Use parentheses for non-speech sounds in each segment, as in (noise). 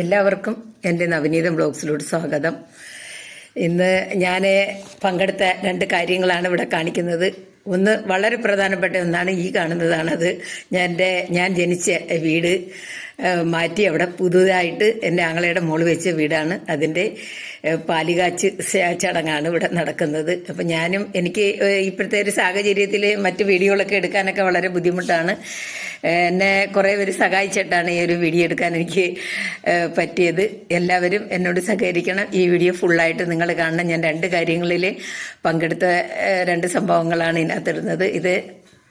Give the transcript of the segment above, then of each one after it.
എല്ലാവർക്കും എന്റെ നവനീതം ബ്ലോഗ്സിലോട്ട് സ്വാഗതം. ഇന്ന് ഞാൻ പങ്കെടുത്ത രണ്ട് കാര്യങ്ങളാണ് ഇവിടെ കാണിക്കുന്നത്. ഒന്ന് വളരെ പ്രധാനപ്പെട്ട ഒന്നാണ് ഈ കാണുന്നതാണത്. ഞാൻ എന്റെ ഞാൻ ജനിച്ച വീട് മാറ്റി അവിടെ പുതുതായിട്ട് എന്റെ ആങ്ങളയുടെ മോൾ വെച്ച വീടാണ്. അതിന്റെ പാലികാച്ച് ചടങ്ങാണ് ഇവിടെ നടക്കുന്നത്. അപ്പം ഞാനും എനിക്ക് ഇപ്പോഴത്തെ ഒരു സാഹചര്യത്തിൽ മറ്റ് വീഡിയോകളൊക്കെ എടുക്കാനൊക്കെ വളരെ ബുദ്ധിമുട്ടാണ്. എന്നെ കുറേ പേര് സഹായിച്ചിട്ടാണ് ഈ ഒരു വീഡിയോ എടുക്കാൻ എനിക്ക് പറ്റിയത്. എല്ലാവരും എന്നോട് സഹകരിക്കണം. ഈ വീഡിയോ ഫുള്ളായിട്ട് നിങ്ങൾ കാണണം. ഞാൻ രണ്ട് കാര്യങ്ങളിൽ പങ്കെടുത്ത രണ്ട് സംഭവങ്ങളാണ് ഇതിനകത്തിടുന്നത്. ഇത്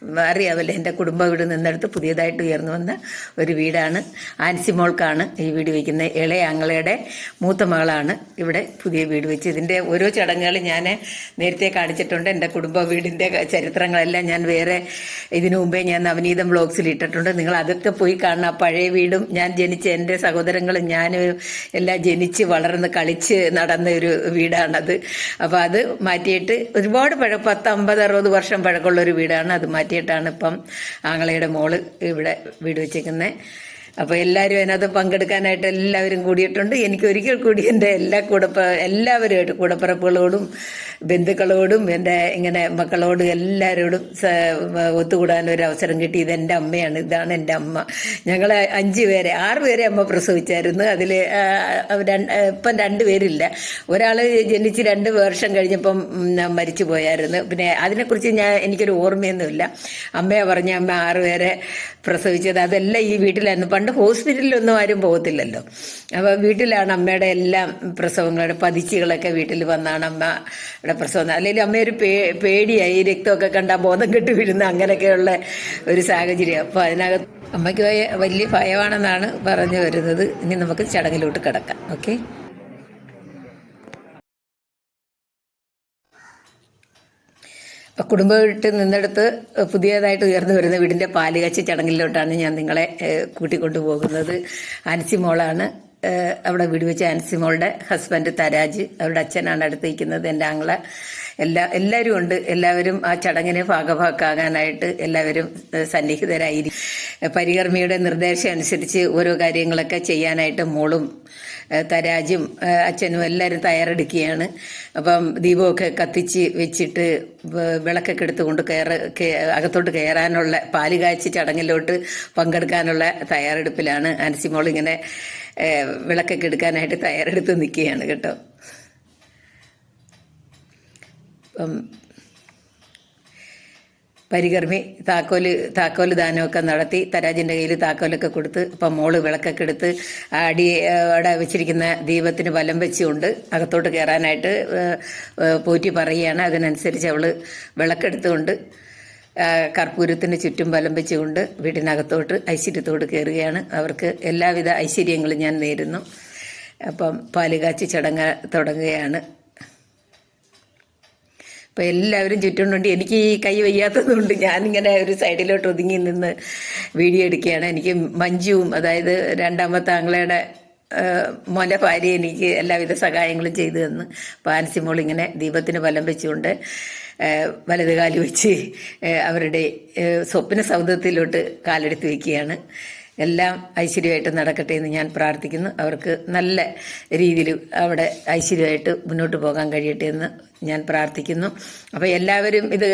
അറിയാമല്ലോ എന്റെ കുടുംബ വീട് നിന്നെടുത്ത് പുതിയതായിട്ട് ഉയർന്നു വന്ന ഒരു വീടാണ്. ആൻസി മോൾക്കാണ് ഈ വീട് വയ്ക്കുന്നത്. ഇളയ അങ്ങളയുടെ മൂത്ത മകളാണ് ഇവിടെ പുതിയ വീട് വെച്ച്. ഇതിന്റെ ഓരോ ചടങ്ങുകൾ ഞാൻ നേരത്തെ കാണിച്ചിട്ടുണ്ട്. എന്റെ കുടുംബ വീടിന്റെ ചരിത്രങ്ങളെല്ലാം ഞാൻ വേറെ ഇതിനു മുമ്പേ ഞാൻ നവനീതം ബ്ലോഗ്സിൽ ഇട്ടിട്ടുണ്ട്. നിങ്ങൾ അതൊക്കെ പോയി കാണണം. പഴയ വീടും ഞാൻ ജനിച്ച എന്റെ സഹോദരങ്ങളും ഞാൻ എല്ലാം ജനിച്ച് വളർന്ന് കളിച്ച് നടന്ന ഒരു വീടാണത്. അപ്പോൾ അത് മാറ്റിയിട്ട് ഒരുപാട് പഴ പത്ത് അമ്പത് അറുപത് വർഷം പഴക്കമുള്ള ഒരു വീടാണ്. അത് മാറ്റിയിട്ടാണ് ഇപ്പം ആങ്ങളയുടെ മോൾ ഇവിടെ വീട് വെച്ചേക്കുന്നത് അപ്പോൾ എല്ലാവരും അതിനകത്ത് പങ്കെടുക്കാനായിട്ട് എല്ലാവരും കൂടിയിട്ടുണ്ട്. എനിക്ക് ഒരിക്കൽ കൂടി എന്റെ എല്ലാ കൂടപ്പ എല്ലാവരുമായിട്ട് കൂടപ്പിറപ്പുകളോടും ബന്ധുക്കളോടും എന്റെ ഇങ്ങനെ മക്കളോടും എല്ലാവരോടും ഒരു അവസരം കിട്ടി ഇത് എന്റെ അമ്മയാണ്. ഇതാണ് എന്റെ അമ്മ. ഞങ്ങൾ അഞ്ച് പേരെ ആറ് പേരെ അമ്മ പ്രസവിച്ചായിരുന്നു. അതിൽ ഇപ്പം രണ്ട് പേരില്ല. ഒരാൾ ജനിച്ച് രണ്ട് വർഷം കഴിഞ്ഞപ്പം മരിച്ചു പോയായിരുന്നു. പിന്നെ അതിനെക്കുറിച്ച് ഞാൻ എനിക്കൊരു ഓർമ്മയൊന്നുമില്ല. അമ്മയെ പറഞ്ഞ അമ്മ ആറ് പേരെ പ്രസവിച്ചത്. അതെല്ലാം ഈ വീട്ടിലായിരുന്നു. പണ്ട് ഹോസ്പിറ്റലിലൊന്നും ആരും പോകത്തില്ലല്ലോ. അപ്പോൾ വീട്ടിലാണ് അമ്മയുടെ എല്ലാം പ്രസവങ്ങളുടെ പതിച്ചുകളൊക്കെ വീട്ടിൽ വന്നാണ് അമ്മയുടെ പ്രസവം. അല്ലെങ്കിൽ അമ്മയൊരു പേ പേടിയായി. രക്തമൊക്കെ കണ്ടാൽ ബോധം കെട്ട് വീഴുന്ന അങ്ങനെയൊക്കെയുള്ള ഒരു സാഹചര്യം. അപ്പോൾ അതിനകത്ത് അമ്മയ്ക്ക് വലിയ ഭയമാണെന്നാണ് പറഞ്ഞു വരുന്നത്. ഇനി നമുക്ക് ചടങ്ങിലോട്ട് കിടക്കാം. ഓക്കെ? കുടുംബ വീട്ടിൽ നിന്നെടുത്ത് പുതിയതായിട്ട് ഉയർന്നു വരുന്ന വീടിന്റെ പാലുകാച്ചി ചടങ്ങിലോട്ടാണ് ഞാൻ നിങ്ങളെ കൂട്ടിക്കൊണ്ടു പോകുന്നത്. അനസി മോളാണ്. അവിടെ വീട് വെച്ച അനസി മോളുടെ ഹസ്ബൻഡ് തരാജ് അവരുടെ അച്ഛനാണ് അടുത്ത് എന്റെ ആങ്ങള. എല്ലാ എല്ലാവരും ഉണ്ട്. എല്ലാവരും ആ ചടങ്ങിന് ഭാഗഭാക്കാകാനായിട്ട് എല്ലാവരും സന്നിഹിതരായിരിക്കും. പരികർമ്മിയുടെ നിർദ്ദേശം അനുസരിച്ച് ഓരോ കാര്യങ്ങളൊക്കെ ചെയ്യാനായിട്ട് മോളും തരാജും അച്ഛനും എല്ലാവരും തയ്യാറെടുക്കുകയാണ്. അപ്പം ദീപമൊക്കെ കത്തിച്ച് വെച്ചിട്ട് വിളക്കൊക്കെ എടുത്തുകൊണ്ട് കയറ അകത്തോട്ട് കയറാനുള്ള പാൽ കാച്ചി ചടങ്ങിലോട്ട് പങ്കെടുക്കാനുള്ള തയ്യാറെടുപ്പിലാണ്. അനസിമോൾ ഇങ്ങനെ വിളക്കൊക്കെ എടുക്കാനായിട്ട് തയ്യാറെടുത്ത് നിൽക്കുകയാണ് കേട്ടോ. അപ്പം പരികർമ്മി താക്കോൽ താക്കോൽ ദാനമൊക്കെ നടത്തി തരാജിന്റെ കയ്യിൽ താക്കോലൊക്കെ കൊടുത്ത് അപ്പം മോൾ വിളക്കൊക്കെ എടുത്ത് അടി അവിടെ വെച്ചിരിക്കുന്ന ദീപത്തിന് വലം വെച്ചുകൊണ്ട് അകത്തോട്ട് കയറാനായിട്ട് പോറ്റി പറയുകയാണ്. അതിനനുസരിച്ച് അവൾ വിളക്കെടുത്തുകൊണ്ട് കർപ്പൂരത്തിന് ചുറ്റും വലം വെച്ചുകൊണ്ട് വീടിനകത്തോട്ട് ഐശ്വര്യത്തോട് കയറുകയാണ്. അവർക്ക് എല്ലാവിധ ഐശ്വര്യങ്ങളും ഞാൻ നേരുന്നു. അപ്പം പാലുകാച്ചി ചടങ്ങ് തുടങ്ങുകയാണ്. അപ്പോൾ എല്ലാവരും ചുറ്റുമുണ്ട്. എനിക്ക് ഈ കൈ വയ്യാത്തതുകൊണ്ട് ഞാനിങ്ങനെ ഒരു സൈഡിലോട്ട് ഒതുങ്ങി നിന്ന് വീഡിയോ എടുക്കുകയാണ്. എനിക്ക് മഞ്ജുവും അതായത് രണ്ടാമത്തെ ആങ്ങളയുടെ മൊല ഭാര്യ എനിക്ക് എല്ലാവിധ സഹായങ്ങളും ചെയ്തു തന്ന്. പാൻസിമോൾ ഇങ്ങനെ ദീപത്തിന് ഫലം വെച്ചുകൊണ്ട് വലത് കാൽ വെച്ച് അവരുടെ സ്വപ്ന സൗധത്തിലോട്ട് കാലെടുത്ത് വയ്ക്കുകയാണ് എല്ലാം ഐശ്വര്യമായിട്ട് നടക്കട്ടെ എന്ന് ഞാൻ പ്രാർത്ഥിക്കുന്നു. അവർക്ക് നല്ല രീതിയിൽ അവിടെ ഐശ്വര്യമായിട്ട് മുന്നോട്ട് പോകാൻ കഴിയട്ടെ എന്ന് ഞാൻ പ്രാർത്ഥിക്കുന്നു. അപ്പോൾ എല്ലാവരും ഇത്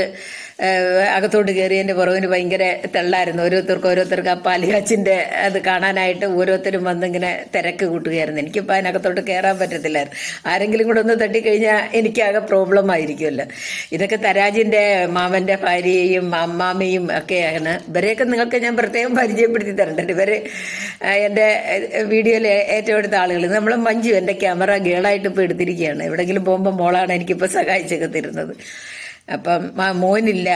അകത്തോട്ട് കയറിയതിന്റെ പുറകിന് ഭയങ്കര തെള്ളായിരുന്നു. ഓരോരുത്തർക്ക് ഓരോരുത്തർക്ക് ആ പാലിയാച്ചിന്റെ അത് കാണാനായിട്ട് ഓരോരുത്തരും വന്നിങ്ങനെ തിരക്ക് കൂട്ടുകയായിരുന്നു. എനിക്കിപ്പോൾ അതിനകത്തോട്ട് കയറാൻ പറ്റത്തില്ലായിരുന്നു. ആരെങ്കിലും കൂടെ ഒന്ന് തട്ടിക്കഴിഞ്ഞാൽ എനിക്കാകെ പ്രോബ്ലം ആയിരിക്കുമല്ലോ. ഇതൊക്കെ തരാജിന്റെ മാമന്റെ ഭാര്യയും അമ്മാമ്മയും ഒക്കെയാണ്. ഇവരെയൊക്കെ നിങ്ങൾക്ക് ഞാൻ പ്രത്യേകം പരിചയപ്പെടുത്തി തരണ്ട? ഇവർ എന്റെ വീഡിയോയിൽ ഏറ്റവും എടുത്ത ആളുകൾ. നമ്മൾ മഞ്ജു എന്റെ ക്യാമറ ഗേളായിട്ട് ഇപ്പോൾ എടുത്തിരിക്കുകയാണ്. എവിടെയെങ്കിലും പോകുമ്പോൾ മോളാണ് എനിക്കിപ്പോൾ സഹായിച്ചൊക്കെ തരുന്നത് അപ്പം മോനില്ല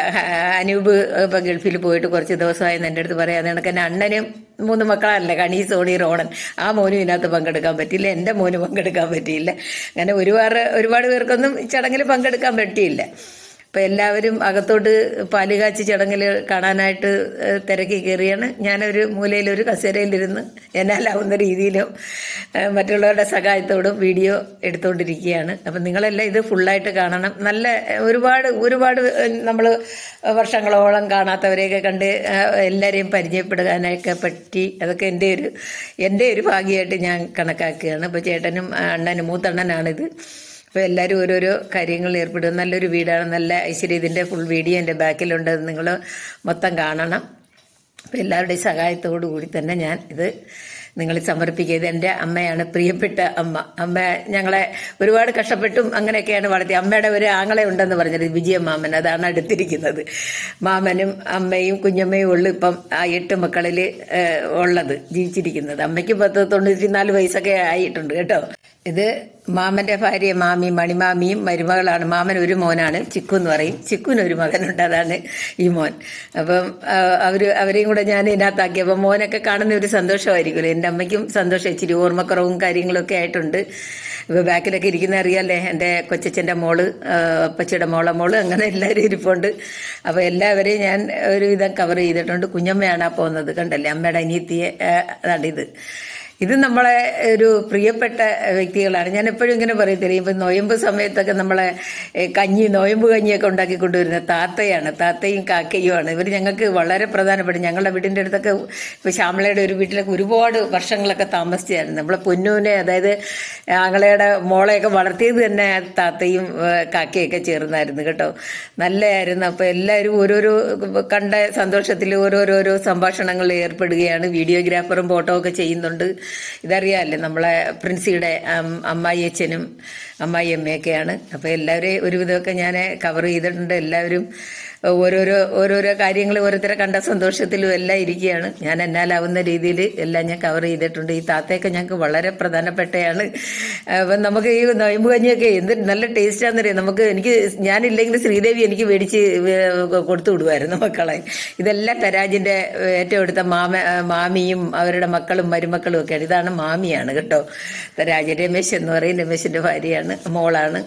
അനൂപ് ഇപ്പം ഗൾഫിൽ പോയിട്ട് കുറച്ച് ദിവസമായി എന്റെ അടുത്ത് പറയാം. നിനക്ക് എന്റെ അണ്ണനും മൂന്ന് മക്കളല്ലേ കണി സോണി റോണൻ. ആ മോനും ഇതിനകത്ത് പങ്കെടുക്കാൻ പറ്റിയില്ല. എന്റെ മോന് പങ്കെടുക്കാൻ പറ്റിയില്ല. അങ്ങനെ ഒരുപാട് ഒരുപാട് പേർക്കൊന്നും ചടങ്ങിൽ പങ്കെടുക്കാൻ പറ്റിയില്ല. അപ്പോൾ എല്ലാവരും അകത്തോട്ട് പാലുകാച്ചി ചടങ്ങിൽ കാണാനായിട്ട് തിരക്കി കയറിയാണ്. ഞാനൊരു മൂലയിൽ ഒരു കസേരയിലിരുന്ന് എന്നാലാവുന്ന രീതിയിലും മറ്റുള്ളവരുടെ സഹായത്തോടും വീഡിയോ എടുത്തുകൊണ്ടിരിക്കുകയാണ് അപ്പം നിങ്ങളെല്ലാം ഇത് ഫുള്ളായിട്ട് കാണണം. നല്ല ഒരുപാട് ഒരുപാട് നമ്മൾ വർഷങ്ങളോളം കാണാത്തവരെയൊക്കെ കണ്ട് എല്ലാവരെയും പരിചയപ്പെടുവാനൊക്കെ പറ്റി അതൊക്കെ എന്റെ ഒരു എന്റെ ഒരു ഭാഗ്യമായിട്ട് ഞാൻ കണക്കാക്കുകയാണ്. അപ്പോൾ ചേട്ടനും അണ്ണനും മൂത്തണ്ണനാണിത്. അപ്പോൾ എല്ലാവരും ഓരോരോ കാര്യങ്ങൾ ഏർപ്പെടും നല്ലൊരു വീടാണ്. നല്ല ഐശ്വര്യ. ഇതിന്റെ ഫുൾ വീഡിയോ എന്റെ ബാക്കിലുണ്ട്. നിങ്ങൾ മൊത്തം കാണണം. അപ്പോൾ എല്ലാവരുടെയും സഹായത്തോടു കൂടി തന്നെ ഞാൻ ഇത് നിങ്ങൾ സമർപ്പിക്കുക. എന്റെ അമ്മയാണ്. പ്രിയപ്പെട്ട അമ്മ. അമ്മ ഞങ്ങളെ ഒരുപാട് കഷ്ടപ്പെട്ടും അങ്ങനെയൊക്കെയാണ് വളർത്തിയത്. അമ്മയുടെ ഒരു ആങ്ങളെ ഉണ്ടെന്ന് പറഞ്ഞത് വിജയ മാമൻ. അതാണ് അടുത്തിരിക്കുന്നത്. മാമനും അമ്മയും കുഞ്ഞമ്മയും ഉള്ളു ഇപ്പം ആ എട്ട് മക്കളിൽ ഉള്ളത് ജീവിച്ചിരിക്കുന്നത്. അമ്മയ്ക്ക് പത്ത് തൊണ്ണൂറ്റി നാല് വയസ്സൊക്കെ ആയിട്ടുണ്ട് കേട്ടോ. ഇത് മാമന്റെ ഭാര്യ മാമി മണിമാമിയും മരുമകളാണ്. മാമൻ ഒരു മോനാണ്. ചിക്കു എന്ന് പറയും. ചിക്കുവിന് ഒരു മകനുണ്ട്. അതാണ് ഈ മോൻ. അപ്പം അവർ അവരെയും കൂടെ ഞാൻ ഇതിനകത്താക്കി അപ്പം മോനൊക്കെ കാണുന്ന ഒരു സന്തോഷമായിരിക്കുമല്ലോ. എന്റെ അമ്മയ്ക്കും സന്തോഷം. ഇച്ചിരി ഓർമ്മക്കുറവും കാര്യങ്ങളൊക്കെ ആയിട്ടുണ്ട്. ഇപ്പൊ ബാക്കിലൊക്കെ ഇരിക്കുന്ന അറിയാല്ലേ എന്റെ കൊച്ചച്ഛന്റെ മോൾ അപ്പച്ചിയുടെ മോളെ മോൾ അങ്ങനെ എല്ലാവരും ഇരിപ്പുണ്ട്. അപ്പോൾ എല്ലാവരെയും ഞാൻ ഒരുവിധം കവർ ചെയ്തിട്ടുണ്ട്. കുഞ്ഞമ്മയാണ് പോകുന്നത്. കണ്ടല്ലേ? അമ്മയുടെ അനിയത്തിയെ അതാണ് ഇത് നമ്മളെ ഒരു പ്രിയപ്പെട്ട വ്യക്തികളാണ്. ഞാൻ എപ്പോഴും ഇങ്ങനെ പറയത്തില്ല ഇപ്പം നോയമ്പ് സമയത്തൊക്കെ നമ്മളെ കഞ്ഞി നോയമ്പ് കഞ്ഞിയൊക്കെ ഉണ്ടാക്കി കൊണ്ടുവരുന്ന താത്തയാണ്. താത്തയും കാക്കയുമാണ് ഇവർ ഞങ്ങൾക്ക് വളരെ പ്രധാനപ്പെട്ട ഞങ്ങളുടെ വീടിന്റെ അടുത്തൊക്കെ ഇപ്പോൾ ശ്യാമളയുടെ ഒരു വീട്ടിലൊക്കെ ഒരുപാട് വർഷങ്ങളൊക്കെ താമസിച്ചായിരുന്നു. നമ്മളെ പൊന്നൂനെ അതായത് ആങ്ങളയുടെ മോളെയൊക്കെ വളർത്തിയത് തന്നെ താത്തയും കാക്കയൊക്കെ ചേർന്നായിരുന്നു കേട്ടോ. നല്ലതായിരുന്നു. അപ്പോൾ എല്ലാവരും ഓരോരോ കണ്ട സന്തോഷത്തിൽ ഓരോരോരോ സംഭാഷണങ്ങളിൽ ഏർപ്പെടുകയാണ്. വീഡിയോഗ്രാഫറും ഫോട്ടോ ഒക്കെ ചെയ്യുന്നുണ്ട്. ഇതറിയാമല്ലേ നമ്മളെ പ്രിൻസിയുടെ അമ്മായി അച്ഛനും അമ്മായി അമ്മയൊക്കെയാണ് അപ്പോൾ എല്ലാവരെയും ഒരുവിധമൊക്കെ ഞാൻ കവർ ചെയ്തിട്ടുണ്ട്. എല്ലാവരും ഓരോരോ ഓരോരോ കാര്യങ്ങൾ ഓരോരുത്തരെ കണ്ട സന്തോഷത്തിലും എല്ലാം ഇരിക്കുകയാണ്. ഞാൻ എന്നാലാവുന്ന രീതിയിൽ എല്ലാം ഞാൻ കവർ ചെയ്തിട്ടുണ്ട്. ഈ താത്തയൊക്കെ ഞങ്ങൾക്ക് വളരെ പ്രധാനപ്പെട്ടയാണ്. അപ്പം നമുക്ക് ഈ നൊയമ്പ് കഞ്ഞിയൊക്കെ എന്ത് നല്ല ടേസ്റ്റാണെന്നറിയാം നമുക്ക് എനിക്ക് ഞാനില്ലെങ്കിൽ ശ്രീദേവി എനിക്ക് മേടിച്ച് കൊടുത്തു വിടുമായിരുന്നു മക്കളെ. ഇതെല്ലാം തരാജിന്റെ ഏറ്റവും എടുത്ത മാമ മാമിയും അവരുടെ മക്കളും മരുമക്കളും ഒക്കെയാണ്. ഇതാണ് മാമിയാണ് കേട്ടോ. തരാജ് രമേശ് എന്ന് പറയും. രമേശിന്റെ ഭാര്യയാണ് മോളാണ്.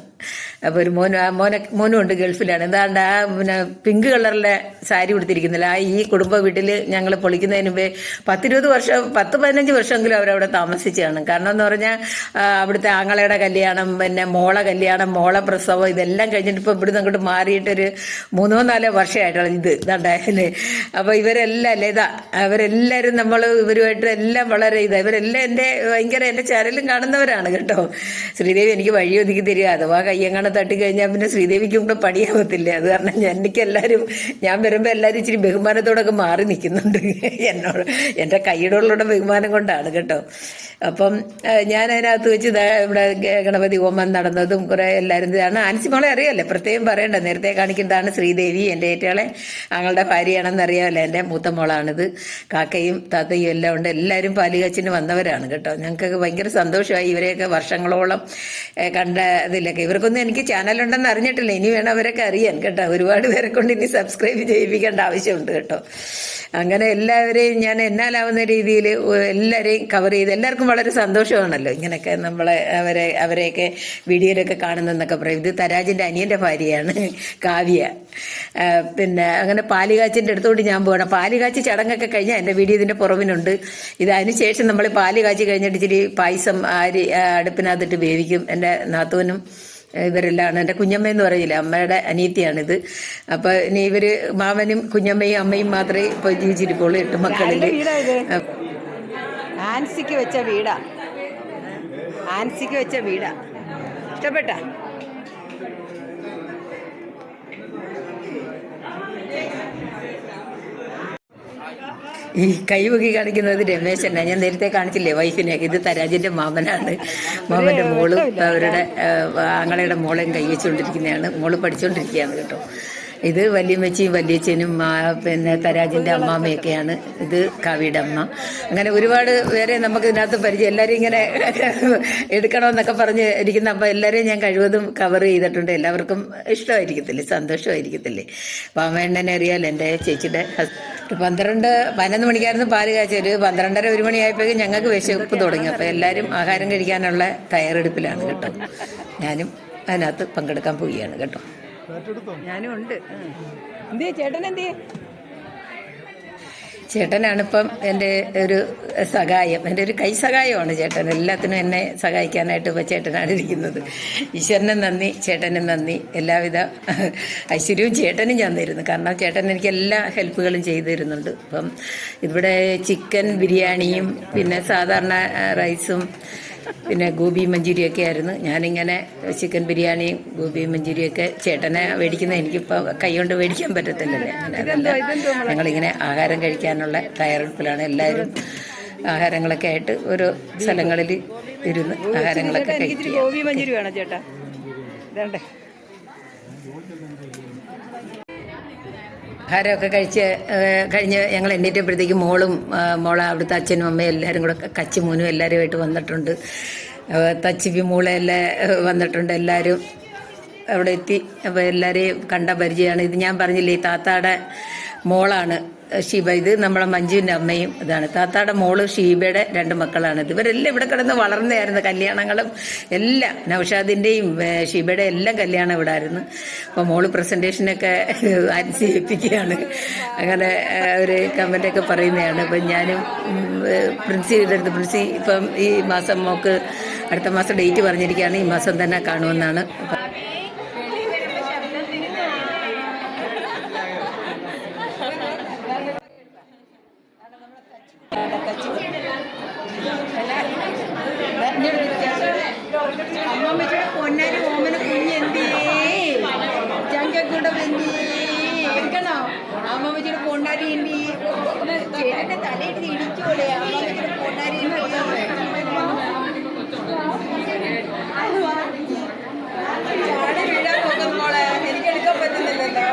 അപ്പോൾ ഒരു മോനും മോനെ മോനും ഉണ്ട് ഗൾഫിലാണ്. എന്താണ്ട് ആ പിന്നെ പിങ്ക് കളറിലെ സാരി ഉടുത്തിരിക്കുന്നില്ല. ആ ഈ കുടുംബ വീട്ടിൽ ഞങ്ങൾ പൊളിക്കുന്നതിന് മുമ്പേ പത്തിരുപത് വർഷം പത്ത് പതിനഞ്ച് വർഷമെങ്കിലും അവരവിടെ താമസിച്ചാണ് കാരണം എന്ന് പറഞ്ഞാൽ അവിടുത്തെ ആങ്ങളയുടെ കല്യാണം പിന്നെ മോളെ കല്യാണം മോളെ പ്രസവം ഇതെല്ലാം കഴിഞ്ഞിട്ട് ഇപ്പോൾ ഇവിടുന്ന് അങ്ങോട്ട് മാറിയിട്ടൊരു മൂന്നോ നാലോ വർഷമായിട്ടുള്ള ഇത്. ഇതുണ്ടായാലേ അപ്പോൾ ഇവരെല്ലാം അല്ലേ ഇതാ അവരെല്ലാവരും നമ്മൾ ഇവരുമായിട്ട് എല്ലാം വളരെ ഇതാ. ഇവരെല്ലാം എന്റെ ഭയങ്കര എന്റെ ചാനലും കാണുന്നവരാണ് കേട്ടോ. ശ്രീദേവി എനിക്ക് വഴി ഒതുക്കി തരിക. അഥവാ കയ്യങ്ങാണ് തട്ടി കഴിഞ്ഞാൽ പിന്നെ ശ്രീദേവിക്കും കൂടെ പണിയാവത്തില്ലേ. അത് കാരണം ഞാൻ എനിക്ക് എല്ലാവരും ഞാൻ വരുമ്പോൾ എല്ലാവരും ഇച്ചിരി ബഹുമാനത്തോടൊക്കെ മാറി നിൽക്കുന്നുണ്ട്. എന്നോട് എന്റെ കൈയിടോളുടെ ബഹുമാനം കൊണ്ടാണ് കേട്ടോ. അപ്പം ഞാൻ അതിനകത്ത് വെച്ച് ഇവിടെ ഗണപതി ഹോമം നടന്നതും കുറെ എല്ലാവരും ഇതാണ് ആൻസി മോളെ അറിയാമല്ലേ പ്രത്യേകം പറയണ്ട. നേരത്തെ കാണിക്കുന്നതാണ് ശ്രീദേവി എന്റെ ഏറ്റവും ഞങ്ങളുടെ ഭാര്യയാണെന്ന് അറിയാമല്ലോ എന്റെ മൂത്ത മോളാണിത്. കാക്കയും താത്തയും എല്ലാം ഉണ്ട്. എല്ലാവരും പാലുകാച്ചിന് വന്നവരാണ് കേട്ടോ. ഞങ്ങൾക്കൊക്കെ ഭയങ്കര സന്തോഷമായി ഇവരെയൊക്കെ വർഷങ്ങളോളം കണ്ട ഇതിലൊക്കെ. ഇവർക്കൊന്നും എനിക്ക് ചാനലുണ്ടെന്ന് അറിഞ്ഞിട്ടില്ല. ഇനി വേണം അവരൊക്കെ അറിയാൻ കേട്ടോ. ഒരുപാട് പേരെ കൊണ്ട് ഇനി സബ്സ്ക്രൈബ് ചെയ്യിപ്പിക്കേണ്ട ആവശ്യമുണ്ട് കേട്ടോ. അങ്ങനെ എല്ലാവരെയും ഞാൻ എന്നാലാവുന്ന രീതിയിൽ എല്ലാവരെയും കവർ ചെയ്ത് എല്ലാവർക്കും വളരെ സന്തോഷമാണല്ലോ ഇങ്ങനെയൊക്കെ നമ്മളെ അവരെ അവരെയൊക്കെ വീഡിയോയിലൊക്കെ കാണുന്നെന്നൊക്കെ പറയും. ഇത് തരാജിന്റെ അനിയന്റെ ഭാര്യയാണ് കാവ്യ. പിന്നെ അങ്ങനെ പാലുകാച്ചിന്റെ അടുത്തോട്ട് ഞാൻ പോകണം പാലുകാച്ചി ചടങ്ങൊക്കെ കഴിഞ്ഞാൽ എന്റെ വീഡിയോ ഇതിന്റെ പുറമിനുണ്ട്. ഇത് അതിനുശേഷം നമ്മൾ പാൽ കാച്ചി കഴിഞ്ഞിട്ട് ഇച്ചിരി പായസം അരി ആ, അടുപ്പിനകത്തിട്ട് വേവിക്കും. എന്റെ നാത്തൂനും ഇവരെല്ലാം എന്റെ കുഞ്ഞമ്മ എന്ന് പറയില്ല അമ്മയുടെ അനിയത്തിയാണിത് അപ്പോൾ ഇനി ഇവർ മാമനും കുഞ്ഞമ്മയും അമ്മയും മാത്രമേ ഇപ്പോൾ ജീവിച്ചിരിക്കുള്ളൂ എട്ട് മക്കളിൽ ആൻസിക്ക് വെച്ച വീടാ. ആൻസിക്ക് വെച്ച വീടാ. ഇഷ്ടപ്പെട്ട? ഈ കൈവകി കാണിക്കുന്നത് രമേശനാ ഞാൻ നേരത്തെ കാണിച്ചില്ലേ വൈഫിനെ? ഇത് തരാജിന്റെ മാമനാണ്. മാമന്റെ മോളും അവരുടെ ആങ്ങളയുടെ മോളെയും കൈവച്ചുകൊണ്ടിരിക്കുന്നതാണ് മോൾ പഠിച്ചുകൊണ്ടിരിക്കുകയാണ് കേട്ടോ. ഇത് വല്യമ്മച്ചിയും വല്യച്ഛനും ആ, പിന്നെ തരാജിന്റെ അമ്മാമ്മയൊക്കെയാണ് ഇത് കവിയുടെ അമ്മ. അങ്ങനെ ഒരുപാട് പേരെ നമുക്ക് ഇതിനകത്ത് പരിചയം എല്ലാവരും ഇങ്ങനെ (laughs) എടുക്കണമെന്നൊക്കെ പറഞ്ഞ് ഇരിക്കുന്ന അപ്പൊ എല്ലാവരെയും ഞാൻ കഴിവതും കവർ ചെയ്തിട്ടുണ്ട്. എല്ലാവർക്കും ഇഷ്ടമായിരിക്കത്തില്ലേ? സന്തോഷമായിരിക്കത്തില്ലേ? പാമേണ്ണനെ അറിയാലോ എന്റെ ചേച്ചിയുടെ പന്ത്രണ്ട് പതിനൊന്ന് മണിക്കായിരുന്നു പാൽ കാച്ചി ഒരു പന്ത്രണ്ടര ഒരു മണിയായപ്പോഴേക്കും ഞങ്ങൾക്ക് വിശപ്പ് തുടങ്ങി. അപ്പോൾ എല്ലാവരും ആഹാരം കഴിക്കാനുള്ള തയ്യാറെടുപ്പിലാണ് കേട്ടോ. ഞാനും അതിനകത്ത് പങ്കെടുക്കാൻ പോവുകയാണ് കേട്ടോ. ഞാനും ഉണ്ട്. എന്തേ ചേട്ടൻ ചേട്ടനാണിപ്പം എന്റെ ഒരു സഹായം. എന്റെ ഒരു കൈ സഹായമാണ് ചേട്ടൻ. എല്ലാത്തിനും എന്നെ സഹായിക്കാനായിട്ട് ഇപ്പോൾ ചേട്ടനാണ് ഇരിക്കുന്നത്. ഈശ്വരനും നന്ദി ചേട്ടനും നന്ദി. എല്ലാവിധ ഐശ്വര്യവും ചേട്ടനും ഞാൻ തരുന്നു. കാരണം ചേട്ടൻ എനിക്ക് എല്ലാ ഹെൽപ്പുകളും ചെയ്തു തരുന്നുണ്ട്. ഇപ്പം ഇവിടെ ചിക്കൻ ബിരിയാണിയും പിന്നെ സാധാരണ റൈസും പിന്നെ ഗോബി മഞ്ചൂരിയൊക്കെ ആയിരുന്നു. ഞാനിങ്ങനെ ചിക്കൻ ബിരിയാണിയും ഗോബി മഞ്ചൂരിയൊക്കെ ചേട്ടനെ മേടിക്കുന്ന എനിക്കിപ്പോൾ കൈകൊണ്ട് മേടിക്കാൻ പറ്റത്തില്ലല്ലേ. അതെല്ലാം ഞങ്ങളിങ്ങനെ ആഹാരം കഴിക്കാനുള്ള തയ്യാറെടുപ്പിലാണ് എല്ലാവരും ആഹാരങ്ങളൊക്കെ ആയിട്ട് ഓരോ സ്ഥലങ്ങളിൽ ഇരുന്ന് ആഹാരങ്ങളൊക്കെ കഴിക്കുക. ഗോപി മഞ്ചൂരി വേണം ചേട്ടാ. ആഹാരമൊക്കെ കഴിച്ച് കഴിഞ്ഞ് ഞങ്ങൾ എണ്ണീറ്റപ്പോഴത്തേക്ക് മോളും മോളെ അവിടുത്തെ അച്ഛനും അമ്മയും എല്ലാവരും കൂടെ കച്ചി മോനും എല്ലാവരുമായിട്ട് വന്നിട്ടുണ്ട്. തച്ചിപ്പി മൂളയെല്ലാം ഏഹ്, വന്നിട്ടുണ്ട് എല്ലാവരും അവിടെ എത്തി. അപ്പോൾ എല്ലാവരെയും കണ്ട പരിചയമാണ്. ഇത് ഞാൻ പറഞ്ഞില്ലേ ഈ താത്താടെ മോളാണ്. ഷീബ ഇത് നമ്മളെ മഞ്ജുവിന്റെ അമ്മയും ഇതാണ്. താത്താടെ മോൾ ഷീബയുടെ രണ്ട് മക്കളാണ്. ഇവരെല്ലാം ഇവിടെ കിടന്ന് വളർന്നതായിരുന്നു കല്യാണങ്ങളും എല്ലാം. നൌഷാദിന്റെയും ഷീബയുടെ എല്ലാം കല്യാണം ഇവിടെ ആയിരുന്നു അപ്പോൾ മോൾ പ്രസന്റേഷനൊക്കെ അനുസരിപ്പിക്കുകയാണ്. അങ്ങനെ ഒരു ഒരു കമന്റൊക്കെ പറയുന്നതാണ്. അപ്പം ഞാനും പ്രിൻസി ഇതെടുത്ത് പ്രിൻസി ഇപ്പം ഈ മാസം മോക്ക് അടുത്ത മാസം ഡേറ്റ് പറഞ്ഞിരിക്കുകയാണ്. ഈ മാസം തന്നെ കാണുമെന്നാണ് അപ്പം അമ്മമ്മയുടെ പൊന്നാരി ഓമന കുഞ്ഞെന്തേ ചങ്കക്കൂടെ വെന്തി എടുക്കണോ അമ്മമ്മച്ചിയുടെ പൊന്നാരി എന്തി ചേട്ടന്റെ തലയിട്ട് ഇടിച്ചോളെ അമ്മമ്മച്ചിയുടെ പൊന്നാരി ചാടി വീഴാൻ നോക്കുന്നു മോളെ എനിക്ക് എടുക്കാൻ പറ്റുന്നില്ലല്ലോ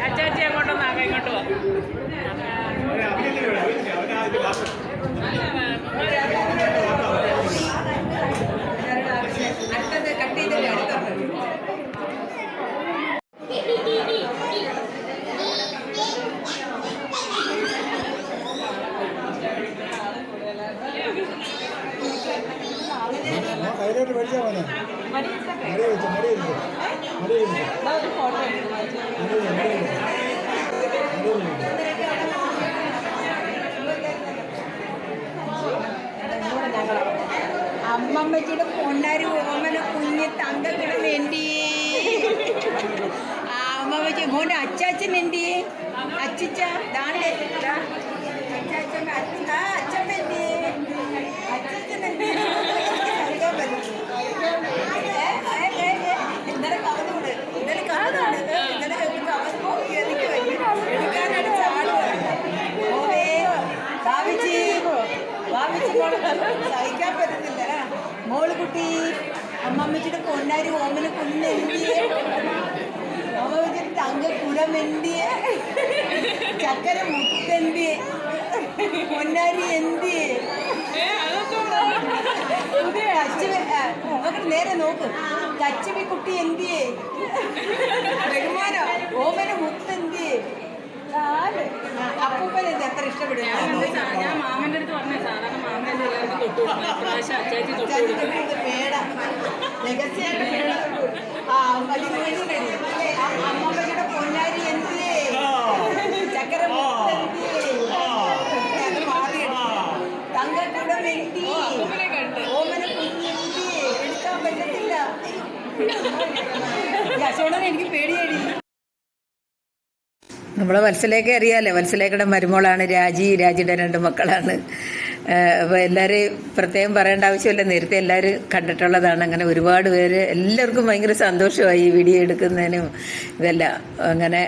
അച്ചാച്ചി അങ്ങോട്ടൊന്നാകാം ഇങ്ങോട്ട് വാ അടുത്തത് കട്ട് ചെയ്തിട്ട് അടുത്തത് ഞാൻ കയ്യിലോട്ട് മേടിച്ചാൽ മതി. മടി വെച്ചു മടി വെച്ചു മടി വെച്ചു അമ്മമ്മച്ചിയുടെ പൊണ്ണാര് ഓമന കുഞ്ഞ് തങ്കക്കിടം എന്തി അമ്മമ്മച്ചി മോന്റെ അച്ചാച്ചൻ എന്തി അച്ചിച്ച ദാണ്ടേ. അച്ചാച്ചൻ അച്ഛ ആ, അച്ഛമ്മ എന്തി അച്ചാച്ചൻ എന്തി സഹിക്കാൻ പറ്റുന്നില്ല മോൾ കുട്ടി അമ്മമ്മച്ചിയുടെ പൊന്നാരി ഓമന കുഞ്ഞ് എന്തിയെ അമ്മമ്മച്ചിയുടെ തങ്ക കുടം എന്തിയെ ചക്കര മുത്തെന്തിയെ? പൊന്നാരി എന്തിയെ? നോക്കട്ടെ നേരെ നോക്ക്. കച്ചവി കുട്ടി എന്തിയേ? ബഹുമാനോ. ഓമന മുത്തെന്തിയെ അപ്പൂപ്പൻ എന്ത് എത്ര ഇഷ്ടപ്പെടുന്നു ഞാൻ മാമന്റെ അടുത്ത് പറഞ്ഞ സാധാരണ മാമൻ എല്ലാവർക്കും തൊട്ടു അച്ചാച്ചി തൊട്ടു കൊടുക്കും. അമ്മമ്മയുടെ പൊന്നാരി എന്തിയേ? ചക്കര തങ്കക്കുടം എന്തി എനിക്ക് പേടിയായി. നമ്മളെ വത്സലേക്ക് അറിയാലേ. വത്സലേക്കയുടെ മരുമോളാണ് രാജി. രാജിയുടെ രണ്ട് മക്കളാണ്. അപ്പോൾ എല്ലാവരെയും പ്രത്യേകം പറയേണ്ട ആവശ്യമില്ല. നേരത്തെ എല്ലാവരും കണ്ടിട്ടുള്ളതാണ്. അങ്ങനെ ഒരുപാട് പേര് എല്ലാവർക്കും ഭയങ്കര സന്തോഷമായി ഈ വീഡിയോ എടുക്കുന്നതിനും ഇതെല്ലാം. അങ്ങനെ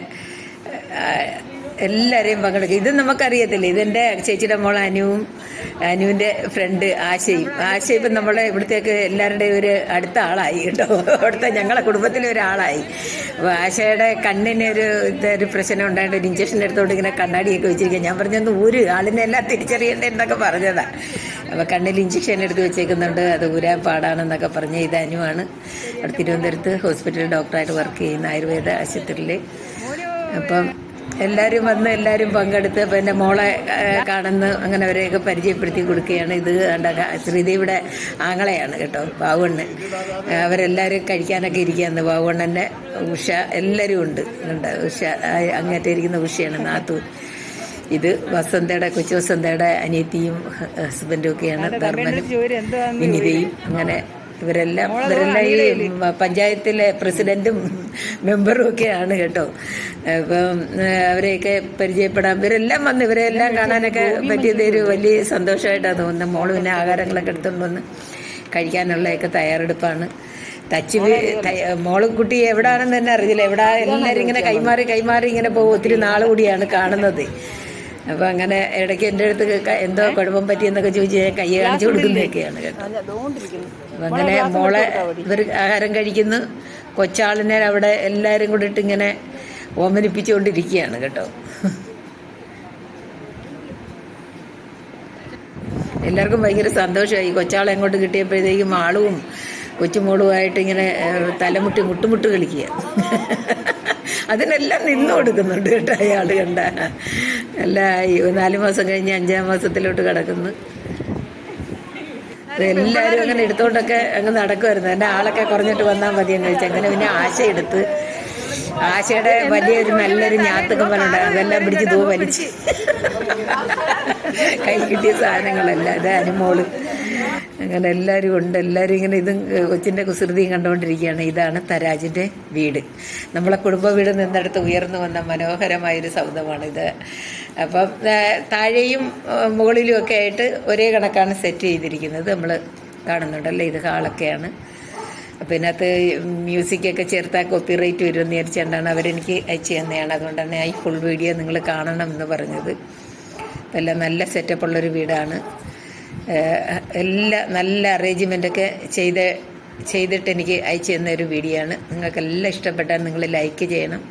എല്ലാവരെയും പങ്കെടുക്കും. ഇത് നമുക്കറിയത്തില്ല? ഇതെന്റെ ചേച്ചിയുടെ മോൾ അനുവും അനുവിന്റെ ഫ്രണ്ട് ആശയും. ആശയ ഇപ്പം നമ്മളെ ഇവിടത്തേക്ക് എല്ലാവരുടെയും ഒരു അടുത്ത ആളായി കേട്ടോ. അവിടുത്തെ ഞങ്ങളെ കുടുംബത്തിലെ ഒരാളായി. അപ്പോൾ ആശയുടെ കണ്ണിന് ഒരു ഇതൊരു പ്രശ്നം ഉണ്ടായിട്ട് ഒരു ഇഞ്ചക്ഷൻ എടുത്തോണ്ട് ഇങ്ങനെ കണ്ണാടിയൊക്കെ വെച്ചിരിക്കുക ഞാൻ പറഞ്ഞൊന്ന് ഒരു ആളിനെ എല്ലാം തിരിച്ചറിയണ്ടേ എന്നൊക്കെ പറഞ്ഞതാ. അപ്പോൾ കണ്ണിൽ ഇഞ്ചക്ഷൻ എടുത്ത് വെച്ചേക്കുന്നുണ്ട്. അത് ഊരാൻ പാടാണെന്നൊക്കെ പറഞ്ഞ് ഇത് അനുവാണ്. അവിടെ തിരുവനന്തപുരത്ത് ഹോസ്പിറ്റലിൽ ഡോക്ടറായിട്ട് വർക്ക് ചെയ്യുന്ന ആയുർവേദ ആശുപത്രിയിൽ അപ്പം എല്ലാവരും വന്ന് എല്ലാവരും പങ്കെടുത്ത് പിന്നെ മോളെ കാണുന്ന അങ്ങനെ അവരെയൊക്കെ പരിചയപ്പെടുത്തി കൊടുക്കുകയാണ്. ഇത് കണ്ട ശ്രീദേവിയുടെ ആങ്ങളെയാണ് കേട്ടോ ബാവുണ്ണൻ അവരെല്ലാവരും കഴിക്കാനൊക്കെ ഇരിക്കുകയാണ്. ബാവുണ്ണന്റെ ഉഷ എല്ലാവരും ഉണ്ട്. ഉണ്ട്. ഉഷ അങ്ങേറ്റം ഇരിക്കുന്ന ഉഷയാണ് നാത്തു. ഇത് വസന്തയുടെ കൊച്ചു വസന്തയുടെ അനിയത്തിയും ഹസ്ബൻഡും ഒക്കെയാണ് ധർമ്മനും വിനിതയും. അങ്ങനെ ഇവരെല്ലാം ഇവരെല്ലാം ഈ പഞ്ചായത്തിലെ പ്രസിഡന്റും മെമ്പറും ഒക്കെയാണ് കേട്ടോ. അപ്പം അവരെയൊക്കെ പരിചയപ്പെടാൻ ഇവരെല്ലാം വന്ന് ഇവരെല്ലാം കാണാനൊക്കെ പറ്റിയത് ഒരു വലിയ സന്തോഷമായിട്ടാണ് തോന്നുന്നത്. മോൾ പിന്നെ ആഹാരങ്ങളൊക്കെ എടുത്തുകൊണ്ട് വന്ന് കഴിക്കാനുള്ളതൊക്കെ തയ്യാറെടുപ്പാണ്. തച്ച് മോൾ കുട്ടി എവിടാണെന്ന് തന്നെ അറിയില്ല എവിടെ എല്ലാവരും ഇങ്ങനെ കൈമാറി കൈമാറി ഇങ്ങനെ പോകും. ഒത്തിരി നാൾ കൂടിയാണ് കാണുന്നത്. അപ്പൊ അങ്ങനെ ഇടയ്ക്ക് എന്റെ അടുത്ത് എന്തോ കുഴപ്പം പറ്റിയെന്നൊക്കെ ചോദിച്ച് ഞാൻ കൈ കാണിച്ചു കൊടുക്കുന്നതൊക്കെയാണ് കേട്ടോ. അങ്ങനെ മോളെ ഇവർ ആഹാരം കഴിക്കുന്നു. കൊച്ചാളിനെ അവിടെ എല്ലാവരും കൂടി ഇട്ട് ഇങ്ങനെ ഓമനിപ്പിച്ചുകൊണ്ടിരിക്കുകയാണ് കേട്ടോ. എല്ലാവർക്കും ഭയങ്കര സന്തോഷമായി. കൊച്ചാളെ അങ്ങോട്ട് കിട്ടിയപ്പോഴത്തേക്കും ആളും കൊച്ചുമോളുമായിട്ട് ഇങ്ങനെ തലമുട്ടി മുട്ടുമുട്ട് കളിക്കുക. അതിനെല്ലാം നിന്നു കൊടുക്കുന്നുണ്ട് കേട്ടോ അയാൾ കണ്ട. അല്ല നാല് മാസം കഴിഞ്ഞ് അഞ്ചാം മാസത്തിലോട്ട് കിടക്കുന്നു. എല്ലാവരും അങ്ങനെ എടുത്തോണ്ടൊക്കെ അങ്ങ് നടക്കുമായിരുന്നു എന്റെ ആളൊക്കെ കുറഞ്ഞിട്ട് വന്നാൽ മതി എന്ന് വെച്ചാൽ അങ്ങനെ പിന്നെ ആശ എടുത്ത് ആശയുടെ വലിയൊരു നല്ലൊരു ഞാത്തുക്കമ്പലുണ്ടായിരുന്നു അതെല്ലാം പിടിച്ച് തൂ വലിച്ച്. കൈ കിട്ടിയ സാധനങ്ങളല്ല. അതെ അനുമോൾ അങ്ങനെ എല്ലാവരും ഉണ്ട്. എല്ലാവരും ഇങ്ങനെ ഇതും കൊച്ചിന്റെ കുസൃതിയും കണ്ടുകൊണ്ടിരിക്കുകയാണ്. ഇതാണ് തരാജിന്റെ വീട്. നമ്മളെ കുടുംബ വീട് നിന്നെടുത്ത് ഉയർന്നു വന്ന മനോഹരമായൊരു സൗധമാണിത് അപ്പം താഴെയും മുകളിലും ഒക്കെ ആയിട്ട് ഒരേ കണക്കാണ് സെറ്റ് ചെയ്തിരിക്കുന്നത്. നമ്മൾ കാണുന്നുണ്ടല്ലേ? ഇത് ഹാളൊക്കെയാണ്. അപ്പം ഇതിനകത്ത് മ്യൂസിക്കൊക്കെ ചേർത്താൽ കോപ്പി റേറ്റ് വരുമെന്ന് വിചാരിച്ചുകൊണ്ടാണ് അവരെനിക്ക് അയച്ചു തന്നെയാണ്. അതുകൊണ്ടാണ് ഈ ഫുൾ വീഡിയോ നിങ്ങൾ കാണണം എന്ന് പറഞ്ഞത്. എല്ലാം നല്ല സെറ്റപ്പുള്ളൊരു വീടാണ്. എല്ലാ നല്ല അറേഞ്ച്മെന്റൊക്കെ ചെയ്ത് ചെയ്തിട്ട് എനിക്ക് അയച്ചു തന്ന ഒരു വീഡിയോ ആണ്. നിങ്ങൾക്കെല്ലാം ഇഷ്ടപ്പെട്ടാൽ നിങ്ങൾ ലൈക്ക് ചെയ്യണം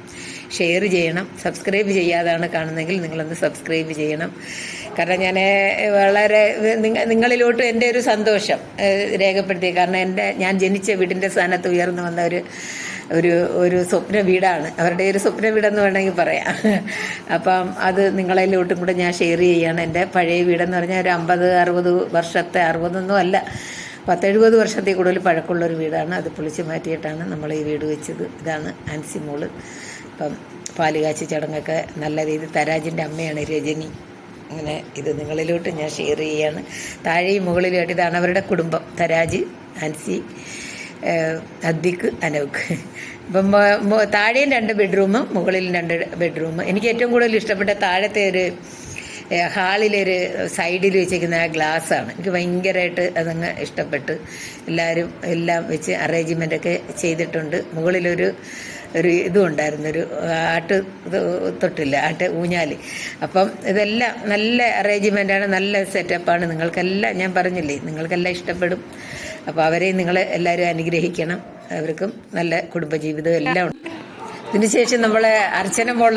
ഷെയർ ചെയ്യണം സബ്സ്ക്രൈബ് ചെയ്യാതാണ് കാണുന്നതെങ്കിൽ നിങ്ങളൊന്ന് സബ്സ്ക്രൈബ് ചെയ്യണം. കാരണം ഞാൻ വളരെ നിങ്ങളിലോട്ട് എന്റെ ഒരു സന്തോഷം രേഖപ്പെടുത്തി. കാരണം എന്റെ ഞാൻ ജനിച്ച വീടിന്റെ സ്ഥാനത്ത് ഉയർന്നു വന്ന ഒരു ഒരു ഒരു സ്വപ്ന വീടാണ്. അവരുടെ ഒരു സ്വപ്ന വീടെന്ന് വേണമെങ്കിൽ പറയാം. അപ്പം അത് നിങ്ങളെല്ലോട്ടും കൂടെ ഞാൻ ഷെയർ ചെയ്യുകയാണ് എന്റെ പഴയ വീടെന്ന് പറഞ്ഞാൽ ഒരു അമ്പത് അറുപത് വർഷത്തെ അറുപതൊന്നും അല്ല പത്തെഴുപത് വർഷത്തിൽ കൂടുതൽ പഴക്കമുള്ളൊരു വീടാണ്. അത് പൊളിച്ച് മാറ്റിയിട്ടാണ് നമ്മൾ ഈ വീട് വെച്ചത്. ഇതാണ് ആൻസി മോൾ. അപ്പം പാലുകാച്ചി ചടങ്ങൊക്കെ നല്ല രീതിയിൽ തരാജിന്റെ അമ്മയാണ് രജനി. അങ്ങനെ ഇത് നിങ്ങളിലോട്ട് ഞാൻ ഷെയർ ചെയ്യുകയാണ് താഴെയും മുകളിലുമായിട്ട് ഇതാണ് അവരുടെ കുടുംബം. തരാജ് ആൻസി ഏഹ് അദ്ദിക്ക് അനൗക്ക്. ഇപ്പം താഴെയും രണ്ട് ബെഡ്റൂമും മുകളിലും രണ്ട് ബെഡ്റൂം എനിക്ക് ഏറ്റവും കൂടുതൽ ഇഷ്ടപ്പെട്ട താഴത്തെ ഒരു ഹാളിലൊരു സൈഡിൽ വെച്ചിരിക്കുന്ന ആ ഗ്ലാസ്സാണ്. എനിക്ക് ഭയങ്കരമായിട്ട് അതങ്ങ് ഇഷ്ടപ്പെട്ട്. എല്ലാവരും എല്ലാം വെച്ച് അറേഞ്ച്മെന്റൊക്കെ ചെയ്തിട്ടുണ്ട്. മുകളിലൊരു ഒരു ഇതും ഒരു ആട്ട് തൊട്ടില്ല ആട്ട് ഊഞ്ഞാൽ അപ്പം ഇതെല്ലാം നല്ല അറേഞ്ച്മെന്റാണ് നല്ല സെറ്റപ്പാണ് നിങ്ങൾക്കെല്ലാം ഞാൻ പറഞ്ഞില്ലേ നിങ്ങൾക്കെല്ലാം ഇഷ്ടപ്പെടും. അപ്പോൾ അവരെയും നിങ്ങൾ എല്ലാവരും അനുഗ്രഹിക്കണം. അവർക്കും നല്ല കുടുംബജീവിതം എല്ലാം ഉണ്ട്. ഇതിനുശേഷം നമ്മളെ അർച്ചന മോൾ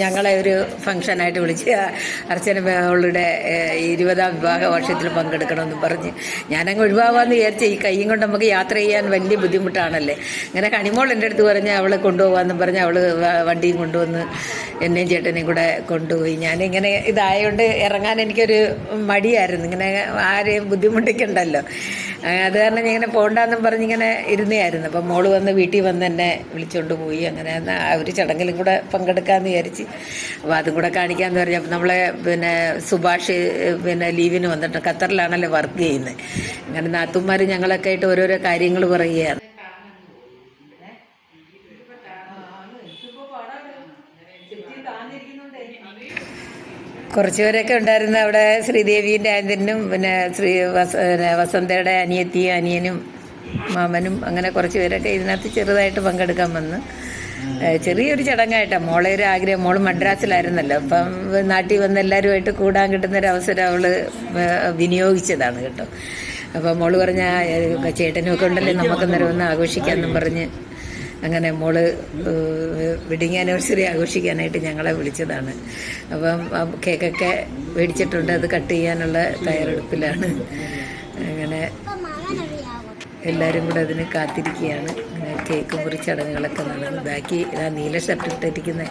ഞങ്ങളെ ഒരു ഫംഗ്ഷനായിട്ട് വിളിച്ച് അർച്ചന മോളുടെ ഇരുപതാം വിവാഹ വർഷത്തിൽ പങ്കെടുക്കണമെന്ന് പറഞ്ഞ് ഞാനങ്ങ് ഒഴിവാകാമെന്ന് വിചാരിച്ച ഈ കൈയും കൊണ്ട് നമുക്ക് യാത്ര ചെയ്യാൻ വലിയ ബുദ്ധിമുട്ടാണല്ലേ. അങ്ങനെ കണിമോൾ എന്റെ അടുത്ത് പറഞ്ഞ് അവളെ കൊണ്ടുപോകാമെന്ന് പറഞ്ഞ് അവൾ വണ്ടിയും കൊണ്ടുവന്ന് എന്നെയും ചേട്ടനെയും കൂടെ കൊണ്ടുപോയി. ഞാൻ ഞാനിങ്ങനെ ഇതായതുകൊണ്ട് ഇറങ്ങാൻ എനിക്കൊരു മടിയായിരുന്നു. ഇങ്ങനെ ആരെയും ബുദ്ധിമുട്ടിക്കണ്ടല്ലോ. അത് കാരണം ഞാൻ ഇങ്ങനെ പറഞ്ഞ് ഇങ്ങനെ ഇരുന്നേയായിരുന്നു. അപ്പം മോൾ വന്ന് വീട്ടിൽ വന്ന് എന്നെ വിളിച്ചുകൊണ്ട് പോയി. അങ്ങനെ ആ ഒരു ചടങ്ങിലും കൂടെ പങ്കെടുക്കാമെന്ന് വിചാരിച്ച്. അപ്പോൾ അതും കൂടെ കാണിക്കാമെന്ന് പറഞ്ഞു അപ്പം നമ്മളെ പിന്നെ സുഭാഷ് പിന്നെ ലീവിന് വന്നിട്ട് ഖത്തറിലാണല്ലോ വർക്ക് ചെയ്യുന്നത്. അങ്ങനെ നാത്തുമാർ ഞങ്ങളൊക്കെ ആയിട്ട് ഓരോരോ കാര്യങ്ങൾ പറയുകയാണ്. കുറച്ച് പേരൊക്കെ ഉണ്ടായിരുന്നു അവിടെ ശ്രീദേവിയുടെ ആന്റനും പിന്നെ ശ്രീ വസ വസന്തയുടെ അനിയത്തിയും അനിയനും മാമനും അങ്ങനെ കുറച്ച് പേരൊക്കെ ഇതിനകത്ത് ചെറുതായിട്ട് പങ്കെടുക്കാൻ വന്ന്. ചെറിയൊരു ചടങ്ങായിട്ടാണ് മോളെ ഒരു ആഗ്രഹം. മോൾ മദ്രാസിലായിരുന്നല്ലോ. അപ്പം നാട്ടിൽ വന്ന് എല്ലാവരുമായിട്ട് കൂടാൻ കിട്ടുന്നൊരു അവസരം അവൾ വിനിയോഗിച്ചതാണ് കേട്ടോ. അപ്പം മോൾ പറഞ്ഞ ചേട്ടനും ഒക്കെ ഉണ്ടല്ലേ നമുക്ക് നേരം ഒന്ന് ആഘോഷിക്കാമെന്നും പറഞ്ഞ്. അങ്ങനെ മോൾ വെഡിങ് ആനിവേഴ്സറി ആഘോഷിക്കാനായിട്ട് ഞങ്ങളെ വിളിച്ചതാണ്. അപ്പം കേക്കൊക്കെ മേടിച്ചിട്ടുണ്ട്. അത് കട്ട് ചെയ്യാനുള്ള തയ്യാറെടുപ്പിലാണ്. അങ്ങനെ എല്ലാവരും കൂടെ അതിന് കാത്തിരിക്കുകയാണ്. അങ്ങനെ കേക്ക് മുറിച്ച് ചടങ്ങുകളൊക്കെ നടന്നു. ബാക്കി ആ നീല ഷർട്ട് ഇട്ടിരിക്കുന്ന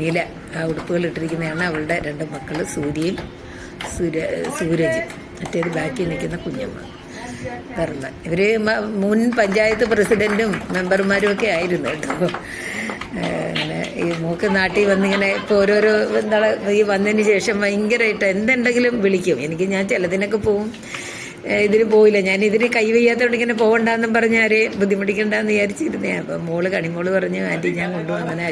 നീല ആ ഉടുപ്പുകൾ ഇട്ടിരിക്കുന്നതാണ് അവളുടെ രണ്ട് മക്കൾ സൂര്യയും സൂര്യ സൂരജ്. മറ്റേത് ബാക്കി നിൽക്കുന്ന കുഞ്ഞമ്മ. പിറന്ന ഇവർ മുൻ പഞ്ചായത്ത് പ്രസിഡന്റും മെമ്പർമാരും ഒക്കെ ആയിരുന്നു കേട്ടോ. അങ്ങനെ ഈ മൂക്ക് നാട്ടിൽ വന്നിങ്ങനെ ഇപ്പോൾ ഓരോരോ എന്താണ് ഈ വന്നതിന് ശേഷം ഭയങ്കരമായിട്ട് എന്തുണ്ടെങ്കിലും വിളിക്കും. എനിക്ക് ഞാൻ ചിലതിനൊക്കെ പോവും. ഇതിന് പോയില്ല ഞാൻ ഇതിന് കൈവയ്യാത്തോണ്ട് ഇങ്ങനെ പോകണ്ടെന്നും പറഞ്ഞ് ആരെയും ബുദ്ധിമുട്ടിക്കണ്ടെന്ന് വിചാരിച്ചിരുന്നേ. അപ്പം മോൾ കണിമോൾ പറഞ്ഞു ആന്റി ഞാൻ കൊണ്ടുപോകും. അങ്ങനെ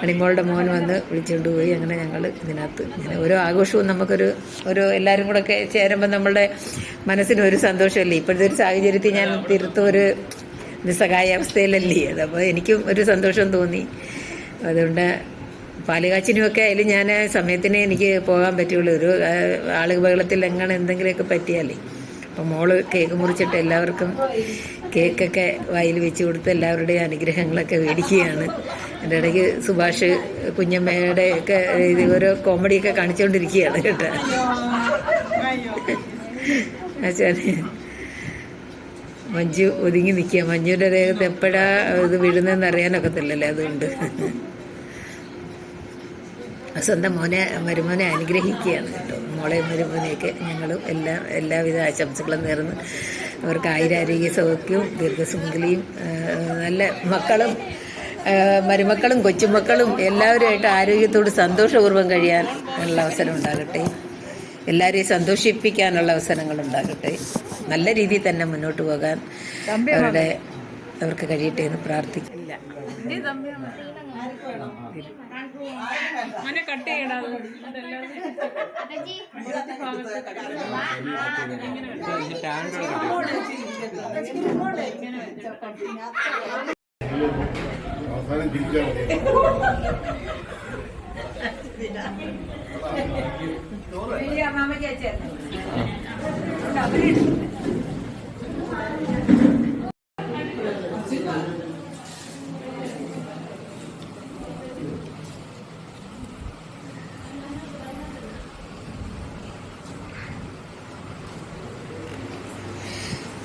കണിമോളുടെ മോൻ വന്ന് വിളിച്ചുകൊണ്ട് പോയി. അങ്ങനെ ഞങ്ങൾ ഇതിനകത്ത് ഇങ്ങനെ ഓരോ ആഘോഷവും നമുക്കൊരു ഒരു എല്ലാവരും കൂടെ ഒക്കെ ചേരുമ്പോൾ നമ്മളുടെ മനസ്സിന് ഒരു സന്തോഷമല്ലേ? ഇപ്പോഴത്തെ ഒരു സാഹചര്യത്തിൽ ഞാൻ തീർത്തും ഒരു നിസ്സഹായാവസ്ഥയിലല്ലേ അപ്പോൾ എനിക്കും ഒരു സന്തോഷം തോന്നി. അതുകൊണ്ട് പാലുകാച്ചിനുമൊക്കെ അതിൽ ഞാൻ സമയത്തിന് എനിക്ക് പോകാൻ പറ്റുള്ളൂ. ഒരു ആളുകൾ ബഹളത്തിൽ എങ്ങനെ എന്തെങ്കിലുമൊക്കെ പറ്റിയാലേ. അപ്പം മോൾ കേക്ക് മുറിച്ചിട്ട് എല്ലാവർക്കും കേക്കൊക്കെ വായിൽ വെച്ച് കൊടുത്ത് എല്ലാവരുടെയും അനുഗ്രഹങ്ങളൊക്കെ മേടിക്കുകയാണ്. എന്റെ ഇടയ്ക്ക് സുഭാഷ് കുഞ്ഞമ്മയുടെ ഒക്കെ ഇത് ഓരോ കോമഡിയൊക്കെ കാണിച്ചുകൊണ്ടിരിക്കുകയാണ് കേട്ടോ. ആച്ചാൽ മഞ്ജു ഒതുങ്ങി നിൽക്കുക. മഞ്ജുവിന്റെ ദേഹത്ത് എപ്പോഴാ ഇത് വീഴുന്നതെന്ന് അറിയാനൊക്കത്തില്ലല്ലേ അതുകൊണ്ട്. സ്വന്തം മോനെ മരുമോനെ അനുഗ്രഹിക്കുകയാണ് കേട്ടോ. മോളെ മരുമോനെയൊക്കെ ഞങ്ങളും എല്ലാ എല്ലാവിധ ആശംസകളും നേർന്ന് അവർക്ക് ആയിരാരോഗ്യ സൗഖ്യവും ദീർഘസുമംഗലിയും നല്ല മക്കളും മരുമക്കളും കൊച്ചുമക്കളും എല്ലാവരുമായിട്ട് ആരോഗ്യത്തോട് സന്തോഷപൂർവം കഴിയാൻ ഉള്ള അവസരം ഉണ്ടാകട്ടെ. എല്ലാവരെയും സന്തോഷിപ്പിക്കാനുള്ള അവസരങ്ങൾ ഉണ്ടാകട്ടെ. നല്ല രീതിയിൽ തന്നെ മുന്നോട്ട് പോകാൻ അവരുടെ അവർക്ക് കഴിയട്ടെ എന്ന് പ്രാർത്ഥിക്കില്ല കട്ട് ചെയ്യണം മതി തിരിച്ചാൽ മതി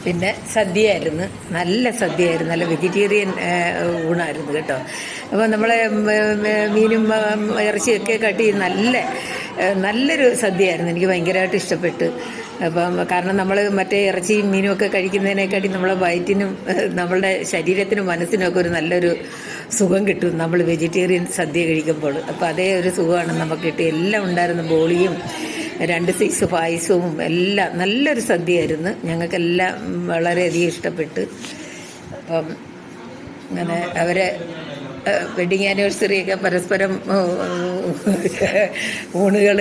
പിന്നെ സദ്യയായിരുന്നു. നല്ല സദ്യയായിരുന്നു. നല്ല വെജിറ്റേറിയൻ ഊണായിരുന്നു കേട്ടോ. അപ്പോൾ നമ്മൾ മീനും ഇറച്ചിയൊക്കെ കട്ടി നല്ല നല്ലൊരു സദ്യയായിരുന്നു. എനിക്ക് ഭയങ്കരമായിട്ട് ഇഷ്ടപ്പെട്ടു. അപ്പം കാരണം നമ്മൾ മറ്റേ ഇറച്ചിയും മീനും ഒക്കെ കഴിക്കുന്നതിനെക്കാട്ടി നമ്മളെ വയറ്റിനും നമ്മളുടെ ശരീരത്തിനും മനസ്സിനും ഒക്കെ ഒരു നല്ലൊരു സുഖം കിട്ടും നമ്മൾ വെജിറ്റേറിയൻ സദ്യ കഴിക്കുമ്പോൾ. അപ്പോൾ അതേ ഒരു സുഖമാണ് നമുക്ക് കിട്ടിയ എല്ലാം ഉണ്ടായിരുന്നു ബോളിയും രണ്ട് സൈസ് പായസവും എല്ലാം നല്ലൊരു സദ്യയായിരുന്നു. ഞങ്ങൾക്കെല്ലാം വളരെയധികം ഇഷ്ടപ്പെട്ട്. അപ്പം അങ്ങനെ അവരെ വെഡിങ് ആനിവേഴ്സറി ആനിവേഴ്സറിയൊക്കെ പരസ്പരം ഊണുകൾ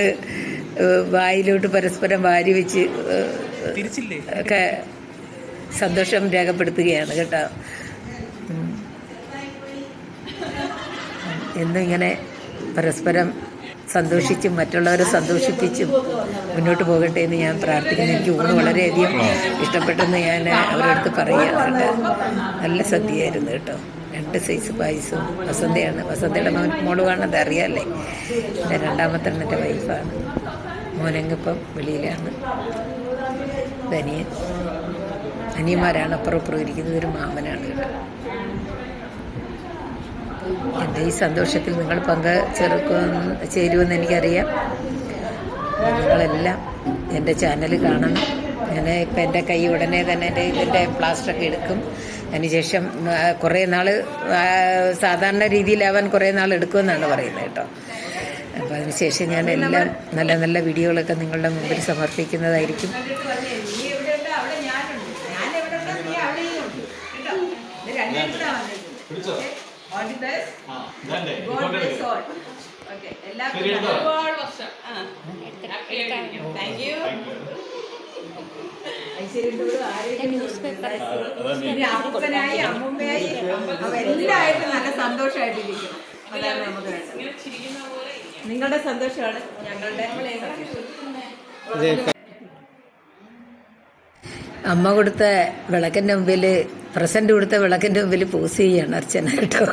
വായിലോട്ട് പരസ്പരം വാരി വെച്ച് ഒക്കെ സന്തോഷം രേഖപ്പെടുത്തുകയാണ് കേട്ടോ. എന്നിങ്ങനെ എന്നും ഇങ്ങനെ പരസ്പരം സന്തോഷിച്ചും മറ്റുള്ളവരെ സന്തോഷിപ്പിച്ചും മുന്നോട്ട് പോകട്ടെ എന്ന് ഞാൻ പ്രാർത്ഥിക്കുന്നു. എനിക്ക് ഊണ് വളരെയധികം ഇഷ്ടപ്പെട്ടെന്ന് ഞാൻ അവരുടെ അടുത്ത് പറയുകയാണ് കേട്ടോ നല്ല സദ്യയായിരുന്നു കേട്ടോ. രണ്ട് സൈസ് പായസവും വസന്തയാണ്. വസന്തയുടെ മോൻ മോളുവാണത് അറിയാമല്ലേ എന്റെ രണ്ടാമത്തെ എന്റെ വൈഫാണ്. മോനങ്ങിപ്പം വെളിയിലാണ്. ധനിയൻ അനിയന്മാരാണ് അപ്പുറം അപ്പുറം ഇരിക്കുന്നത്. ഒരു മാമനാണ് കേട്ടോ എന്റെ ഈ സന്തോഷത്തിൽ നിങ്ങൾ പങ്ക് ചേർക്കും ചേരുമെന്ന് എനിക്കറിയാം. നിങ്ങളെല്ലാം എന്റെ ചാനൽ കാണണം. ഞാൻ ഇപ്പം എന്റെ കൈ ഉടനെ തന്നെ എന്റെ ഇതിന്റെ പ്ലാസ്റ്ററൊക്കെ എടുക്കും. അതിനുശേഷം കുറേ നാൾ സാധാരണ രീതിയിലാവാൻ കുറേ നാൾ എടുക്കുമെന്നാണ് പറയുന്നത് കേട്ടോ. അപ്പോൾ അതിനുശേഷം ഞാൻ എല്ലാം നല്ല നല്ല വീഡിയോകളൊക്കെ നിങ്ങളുടെ മുമ്പിൽ സമർപ്പിക്കുന്നതായിരിക്കും. ഒരുപാട് വർഷം. ആ താങ്ക് യു അപ്പനായി അമ്മുമ്മയായി എല്ലായിട്ടും നല്ല സന്തോഷമായിട്ടിരിക്കും അതാണ് നമുക്ക് വേണ്ടത്. ഇങ്ങനെ ചിരിക്കുന്ന പോലെ ഇരിക്കണം. നിങ്ങളുടെ സന്തോഷമാണ് ഞങ്ങളുടെ അമ്മ കൊടുത്ത വിളക്കിന്റെ മുമ്പിൽ പ്രസന്റ് കൊടുത്ത വിളക്കിന്റെ മുമ്പിൽ പോസ് ചെയ്യാണ് അർച്ചന കേട്ടോ.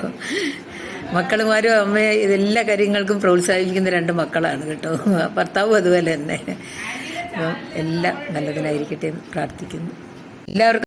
മക്കളുമാരും അമ്മയെ ഇതെല്ലാ കാര്യങ്ങൾക്കും പ്രോത്സാഹിപ്പിക്കുന്ന രണ്ട് മക്കളാണ് കേട്ടോ. ഭർത്താവും അതുപോലെ തന്നെ. എല്ലാം നല്ലതിനായിരിക്കട്ടെ എന്ന് പ്രാർത്ഥിക്കുന്നു. എല്ലാവർക്കും